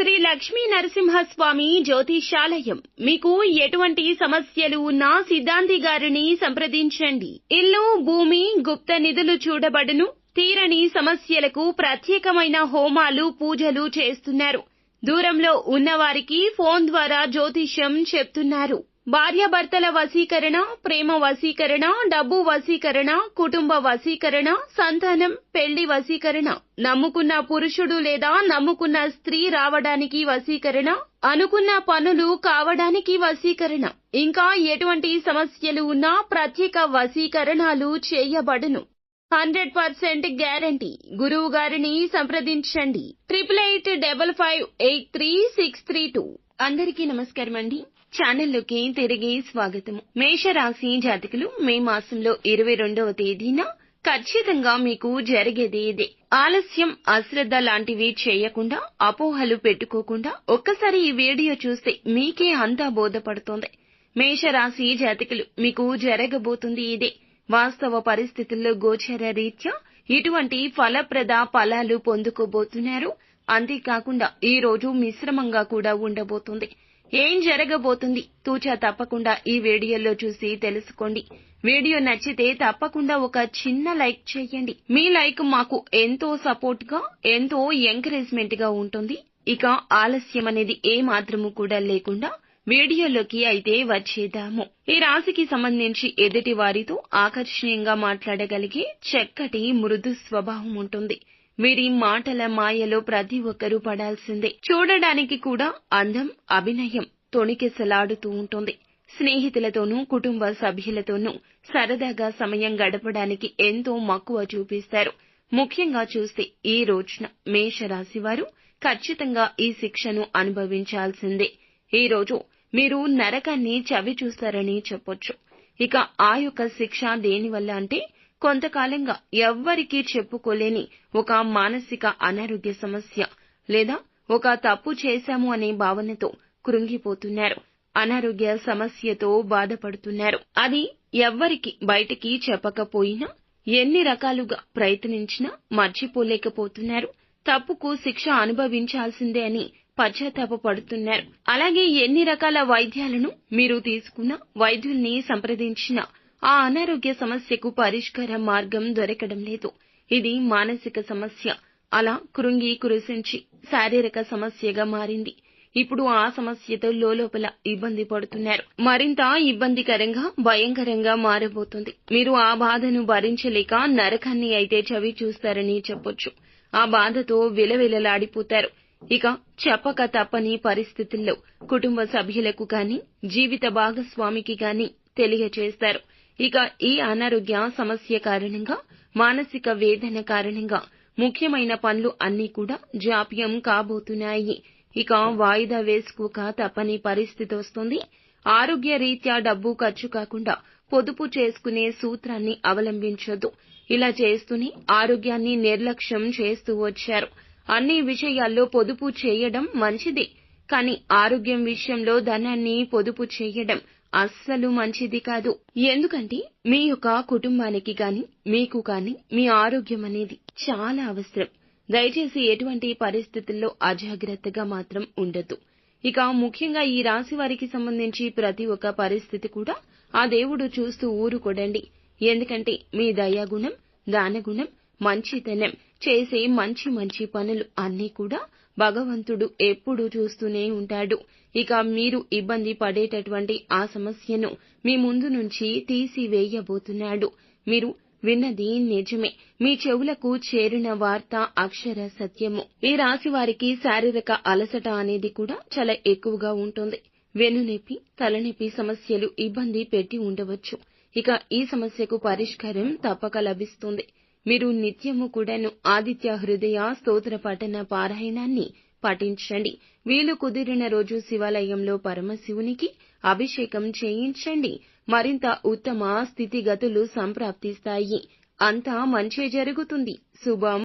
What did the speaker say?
శ్రీ లక్ష్మీ నరసింహస్వామి జ్యోతిషాలయం. మీకు ఎటువంటి సమస్యలు ఉన్నా సిద్ధాంతి గారిని సంప్రదించండి. ఇల్లు భూమి గుప్త నిధులు చూడబడును. తీరని సమస్యలకు ప్రత్యేకమైన హోమాలు పూజలు చేస్తున్నారు. దూరంలో ఉన్నవారికి ఫోన్ ద్వారా జ్యోతిష్యం చెప్తున్నారు. భార్యాభర్తల వశీకరణ ప్రేమ వశీకరణ డబ్బు వశీకరణ కుటుంబ వశీకరణ సంతానం పెళ్ళి వశీకరణ. నమ్ముకున్న పురుషుడు లేదా నమ్ముకున్న స్త్రీ రావడానికి వశీకరణ. అనుకున్న పనులు కావడానికి వశీకరణ. ఇంకా ఎటువంటి సమస్యలు ఉన్నా ప్రత్యేక వశీకరణాలు చేయబడును. Hundred percent guarantee. గురువు గారిని సంప్రదించండి. Triple eight double five eight three six three two. అందరికీ నమస్కారం అండి. ఛానల్లోకి తిరిగి స్వాగతము మేషరాశి జాతకులు మే మాసంలో ఇరవై రెండవ తేదీన ఖచ్చితంగా మీకు జరిగేది ఇదే. ఆలస్యం అశ్రద్ధ లాంటివి చేయకుండా అపోహలు పెట్టుకోకుండా ఒక్కసారి ఈ వీడియో చూస్తే మీకే అంతా బోధపడుతోంది. మేషరాశి జాతకులు మీకు జరగబోతుంది ఇదే. వాస్తవ పరిస్థితుల్లో గోచర రీత్యా ఇటువంటి ఫలప్రద ఫలాలు పొందుకోబోతున్నారు. అంతేకాకుండా ఈ రోజు మిశ్రమంగా కూడా ఉండబోతుంది. ఏం జరగబోతుంది? తూచా తప్పకుండా ఈ వీడియోలో చూసి తెలుసుకోండి. వీడియో నచ్చితే తప్పకుండా ఒక చిన్న లైక్ చేయండి. మీ లైక్ మాకు ఎంతో సపోర్ట్గా ఎంతో ఎంకరేజ్మెంట్గా ఉంటుంది. ఇక ఆలస్యం అనేది ఏ మాత్రము కూడా లేకుండా వీడియోలోకి అయితే వచ్చేద్దాము. ఈ రాశికి సంబంధించి ఎదుటి వారితో ఆకర్షణీయంగా మాట్లాడగలిగే చక్కటి మృదు స్వభావం ఉంటుంది. వీరి మాటల మాయలో ప్రతి ఒక్కరూ పడాల్సిందే. చూడడానికి కూడా అందం అభినయం తొణికెసలాడుతూ ఉంటుంది. స్నేహితులతోనూ కుటుంబ సభ్యులతోనూ సరదాగా సమయం గడపడానికి ఎంతో మక్కువ చూపిస్తారు. ముఖ్యంగా చూస్తే ఈ రోజున మేషరాశి వారు ఖచ్చితంగా ఈ శిక్షను అనుభవించాల్సిందే. ఈ రోజు మీరు నరకాన్ని చవి చూస్తారని చెప్పొచ్చు. ఇక ఆ యొక్క శిక్ష దేనివల్ల అంటే కొంతకాలంగా ఎవ్వరికీ చెప్పుకోలేని ఒక మానసిక అనారోగ్య సమస్య లేదా ఒక తప్పు చేశాము అనే భావనతో కృంగిపోతున్నారు. అనారోగ్య సమస్యతో బాధపడుతున్నారు. అది ఎవ్వరికి బయటికి చెప్పకపోయినా ఎన్ని రకాలుగా ప్రయత్నించినా మర్చిపోలేకపోతున్నారు. తప్పుకు శిక్ష అనుభవించాల్సిందే అని పశ్చాత్తాపడుతున్నారు అలాగే ఎన్ని రకాల వైద్యాలను మీరు తీసుకున్నా వైద్యుల్ని సంప్రదించినా ఆ అనారోగ్య సమస్యకు పరిష్కార మార్గం దొరకడం లేదు. ఇది మానసిక సమస్య. అలా కృంగి కురిసించి శారీరక సమస్యగా మారింది. ఇప్పుడు ఆ సమస్యతో లోపల ఇబ్బంది పడుతున్నారు. మరింత ఇబ్బందికరంగా భయంకరంగా మారబోతుంది. మీరు ఆ బాధను భరించలేక నరకాన్ని అయితే చవి చూస్తారని చెప్పొచ్చు. ఆ బాధతో విలవిలలాడిపోతారు. ఇక చెప్పక తప్పని పరిస్థితుల్లో కుటుంబ సభ్యులకు గాని జీవిత భాగస్వామికి గాని తెలియచేస్తారు. ఇక ఈ అనారోగ్య సమస్య కారణంగా మానసిక వేదన కారణంగా ముఖ్యమైన పనులు అన్నీ కూడా జాప్యం కాబోతున్నాయి. ఇక వాయిదా వేసుకోక తప్పని పరిస్థితి వస్తుంది. ఆరోగ్య రీత్యా డబ్బు ఖర్చు కాకుండా పొదుపు చేసుకునే సూత్రాన్ని అవలంబించొద్దు. ఇలా చేస్తూనే ఆరోగ్యాన్ని నిర్లక్ష్యం చేస్తూ వచ్చారు. అన్ని విషయాల్లో పొదుపు చేయడం మంచిది. కానీ ఆరోగ్యం విషయంలో ధనాన్ని పొదుపు చేయడం అస్సలు మంచిది కాదు. ఎందుకంటే మీ యొక్క కుటుంబానికి గాని మీకు గాని మీ ఆరోగ్యం అనేది చాలా అవసరం. దయచేసి ఎటువంటి పరిస్థితుల్లో అజాగ్రత్తగా మాత్రం ఉండద్దు. ఇక ముఖ్యంగా ఈ రాశి వారికి సంబంధించి ప్రతి ఒక్క పరిస్థితి కూడా ఆ దేవుడు చూస్తూ ఊరుకోడండి. ఎందుకంటే మీ దయాగుణం దానగుణం మంచితనం చేసే మంచి మంచి పనులు అన్నీ కూడా భగవంతుడు ఎప్పుడూ చూస్తూనే ఉంటాడు. ఇక మీరు ఇబ్బంది పడేటటువంటి ఆ సమస్యను మీ ముందు నుంచి తీసివేయబోతున్నాడు. మీరు విన్నది నిజమే. మీ చెవులకు చేరిన వార్త అక్షర సత్యము. ఈ రాశి వారికి శారీరక అలసట అనేది కూడా చాలా ఎక్కువగా ఉంటుంది. వెన్నునొప్పి తలనొప్పి సమస్యలు ఇబ్బంది పెట్టి ఉండవచ్చు. ఇక ఈ సమస్యకు పరిష్కారం తప్పక లభిస్తుంది. మీరు నిత్యము కూడాను ఆదిత్య హృదయ స్తోత్ర పఠన పారాయణాన్ని పఠించండి వీలు కుదిరిన రోజు శివాలయంలో పరమశివునికి అభిషేకం చేయించండి. మరింత ఉత్తమ స్థితిగతులు సంప్రాప్తిస్తాయి. అంతా మంచే జరుగుతుంది. శుభం.